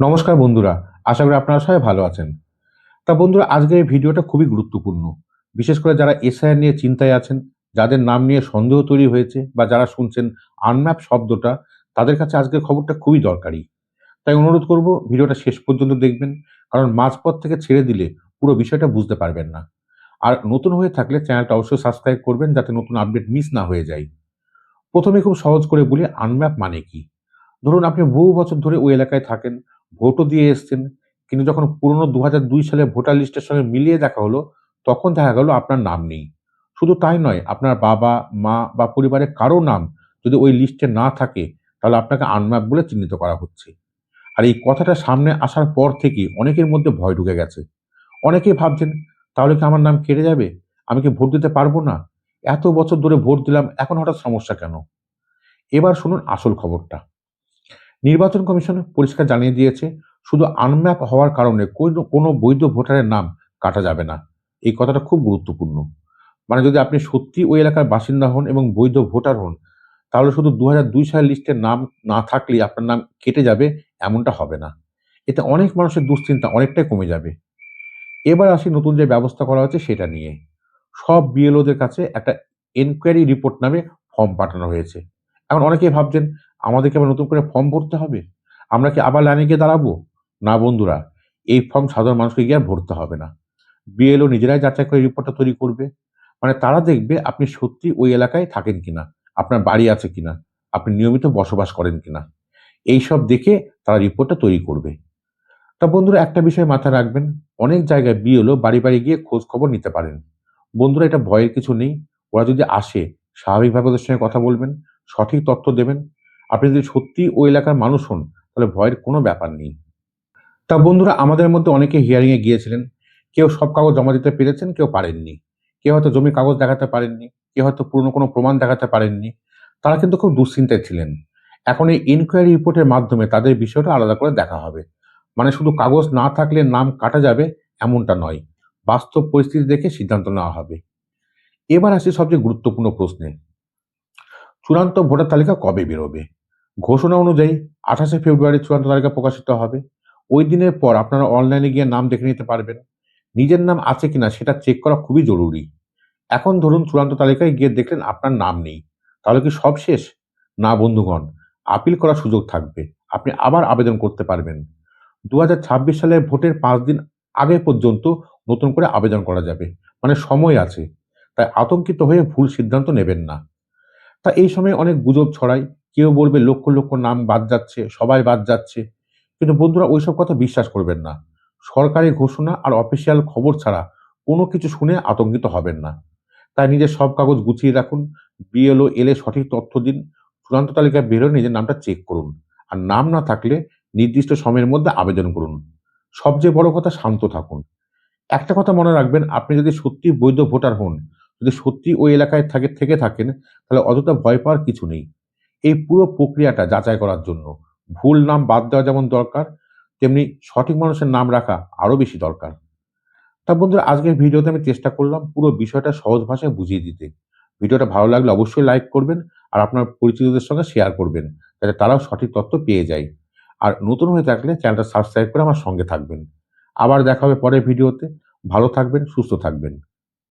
নমস্কার বন্ধুরা, আশা করি আপনারা সবাই ভালো আছেন। তা বন্ধুরা, আজকের এই ভিডিওটা খুবই গুরুত্বপূর্ণ। বিশেষ করে যারা এসআইআর নিয়ে চিন্তায় আছেন, যাদের নাম নিয়ে সন্দেহ তৈরি হয়েছে বা যারা শুনছেন আনম্যাপ শব্দটা, তাদের কাছে আজকের খবরটা খুবই দরকারি। তাই অনুরোধ করব, ভিডিওটা শেষ পর্যন্ত দেখবেন, কারণ মাঝপথ থেকে ছেড়ে দিলে পুরো বিষয়টা বুঝতে পারবেন না। আর নতুন হয়ে থাকলে চ্যানেলটা অবশ্যই সাবস্ক্রাইব করবেন, যাতে নতুন আপডেট মিস না হয়ে যায়। প্রথমে খুব সহজ করে বলি, আনম্যাপ মানে কি? ধরুন, আপনি বহু বছর ধরে ওই এলাকায় থাকেন ভোটও দিয়ে এসছেন। কিন্তু যখন পুরনো দু দুই সালে ভোটার লিস্টের সঙ্গে মিলিয়ে দেখা হলো, তখন দেখা গেল আপনার নাম নেই। শুধু তাই নয়, আপনার বাবা, মা বা পরিবারের কারও নাম যদি ওই লিস্টে না থাকে, তাহলে আপনাকে আনম্যাপ বলে চিহ্নিত করা হচ্ছে। আর এই কথাটা সামনে আসার পর থেকে অনেকের মধ্যে ভয় ঢুকে গেছে। অনেকেই ভাবছেন, তাহলে কি আমার নাম কেটে যাবে? আমি কি ভোট দিতে পারব না? এত বছর ধরে ভোট দিলাম, এখন হঠাৎ সমস্যা কেন? এবার শুনুন আসল খবরটা। নির্বাচন কমিশন পরিষ্কার জানিয়ে দিয়েছে, শুধু আনম্যাপ হওয়ার কারণে কোনো বৈধ ভোটারের নাম কাটা যাবে না। এই কথাটা খুব গুরুত্বপূর্ণ। মানে যদি আপনি সত্যি ওই এলাকার বাসিন্দা হন এবং বৈধ ভোটার হন, তাহলে শুধু দু দুই সালের লিস্টের নাম না থাকলেই আপনার নাম কেটে যাবে, এমনটা হবে না। এতে অনেক মানুষের দুশ্চিন্তা অনেকটাই কমে যাবে। এবার আসি নতুন যে ব্যবস্থা করা হয়েছে সেটা নিয়ে। সব বিএলওদের কাছে একটা এনকোয়ারি রিপোর্ট নামে ফর্ম পাঠানো হয়েছে। এখন অনেকেই ভাবছেন আমাদেরকে আবার নতুন করে ফর্ম ভরতে হবে। আমরা কি আবার লাইনে গিয়ে দাঁড়াবো? না বন্ধুরা, এই ফর্ম সাধারণ মানুষকে গিয়ে আর ভরতে হবে না। বিএলও নিজেরাই যাচাই করে রিপোর্টটা তৈরি করবে। মানে তারা দেখবে আপনি সত্যি ওই এলাকায় থাকেন কিনা, আপনার বাড়ি আছে কিনা, আপনি নিয়মিত বসবাস করেন কিনা। এইসব দেখে তারা রিপোর্টটা তৈরি করবে। তা বন্ধুরা, একটা বিষয় মাথায় রাখবেন, অনেক জায়গায় বিএলও বাড়ি বাড়ি গিয়ে খোঁজ খবর নিতে পারেন। বন্ধুরা, এটা ভয়ের কিছু নেই। ওরা যদি আসে, স্বাভাবিকভাবে ওদের সঙ্গে কথা বলবেন, সঠিক তথ্য দেবেন। আপনি যদি সত্যি ওই এলাকার মানুষ হন, তাহলে ভয়ের কোনো ব্যাপার নেই। তা বন্ধুরা, আমাদের মধ্যে অনেকে হিয়ারিংয়ে গিয়েছিলেন। কেউ সব কাগজ জমা দিতে পেরেছেন, কেউ পারেননি। কেউ হয়তো জমির কাগজ দেখাতে পারেননি, কেউ হয়তো পুরনো কোনো প্রমাণ দেখাতে পারেননি। তারা কিন্তু খুব দুশ্চিন্তায় ছিলেন। এখন এই ইনকোয়ারি রিপোর্টের মাধ্যমে তাদের বিষয়টা আলাদা করে দেখা হবে। মানে শুধু কাগজ না থাকলে নাম কাটা যাবে এমনটা নয়, বাস্তব পরিস্থিতি দেখে সিদ্ধান্ত নেওয়া হবে। এবার আসি সবচেয়ে গুরুত্বপূর্ণ প্রশ্নে। চূড়ান্ত ভোটার তালিকা কবে বেরোবে? ঘোষণা অনুযায়ী আঠাশে ফেব্রুয়ারি চূড়ান্ত তালিকা প্রকাশিত হবে। ওই দিনের পর আপনারা অনলাইনে গিয়ে নাম দেখে নিতে পারবেন। নিজের নাম আছে কিনা সেটা চেক করা খুবই জরুরি। এখন ধরুন চূড়ান্ত তালিকায় গিয়ে দেখলেন আপনার নাম নেই। তাহলে কি সব শেষ? না বন্ধুগণ, আপিল করার সুযোগ থাকবে। আপনি আবার আবেদন করতে পারবেন। দু হাজার ছাব্বিশ সালে ভোটের পাঁচ দিন আগে পর্যন্ত নতুন করে আবেদন করা যাবে। মানে সময় আছে। তাই আতঙ্কিত হয়ে ভুল সিদ্ধান্ত নেবেন না। তা এই সময় অনেক গুজব ছড়ায়। কেউ বলবে লক্ষ লক্ষ নাম বাদ যাচ্ছে, সবাই বাদ যাচ্ছে। কিন্তু বন্ধুরা ওইসব কথা বিশ্বাস করবেন না। সরকারি ঘোষণা আর অফিসিয়াল খবর ছাড়া কোনো কিছু শুনে আতঙ্কিত হবেন না। তাই নিজের সব কাগজ গুছিয়ে রাখুন। বিএলও এলে সঠিক তথ্য দিন। চূড়ান্ত তালিকায় বেরোয় নিজের নামটা চেক করুন। আর নাম না থাকলে নির্দিষ্ট সময়ের মধ্যে আবেদন করুন। সবচেয়ে বড় কথা শান্ত থাকুন। একটা কথা মনে রাখবেন, আপনি যদি সত্যি বৈধ ভোটার হন, যদি সত্যি ওই এলাকায় থাকে, থেকে থাকেন, তাহলে অযথা ভয় পাওয়ার কিছু নেই। এই পুরো প্রক্রিয়াটা যাচাই করার জন্য। ভুল নাম বাদ দেওয়া যেমন দরকার, তেমনি সঠিক মানুষের নাম রাখা আরও বেশি দরকার। তা বন্ধুরা, আজকের ভিডিওতে আমি চেষ্টা করলাম পুরো বিষয়টা সহজ ভাষায় বুঝিয়ে দিতে। ভিডিওটা ভালো লাগলে অবশ্যই লাইক করবেন আর আপনার পরিচিতদের সঙ্গে শেয়ার করবেন, যাতে তারাও সঠিক তথ্য পেয়ে যায়। আর নতুন হয়ে থাকলে চ্যানেলটা সাবস্ক্রাইব করে আমার সঙ্গে থাকবেন। আবার দেখা হবে পরের ভিডিওতে। ভালো থাকবেন, সুস্থ থাকবেন।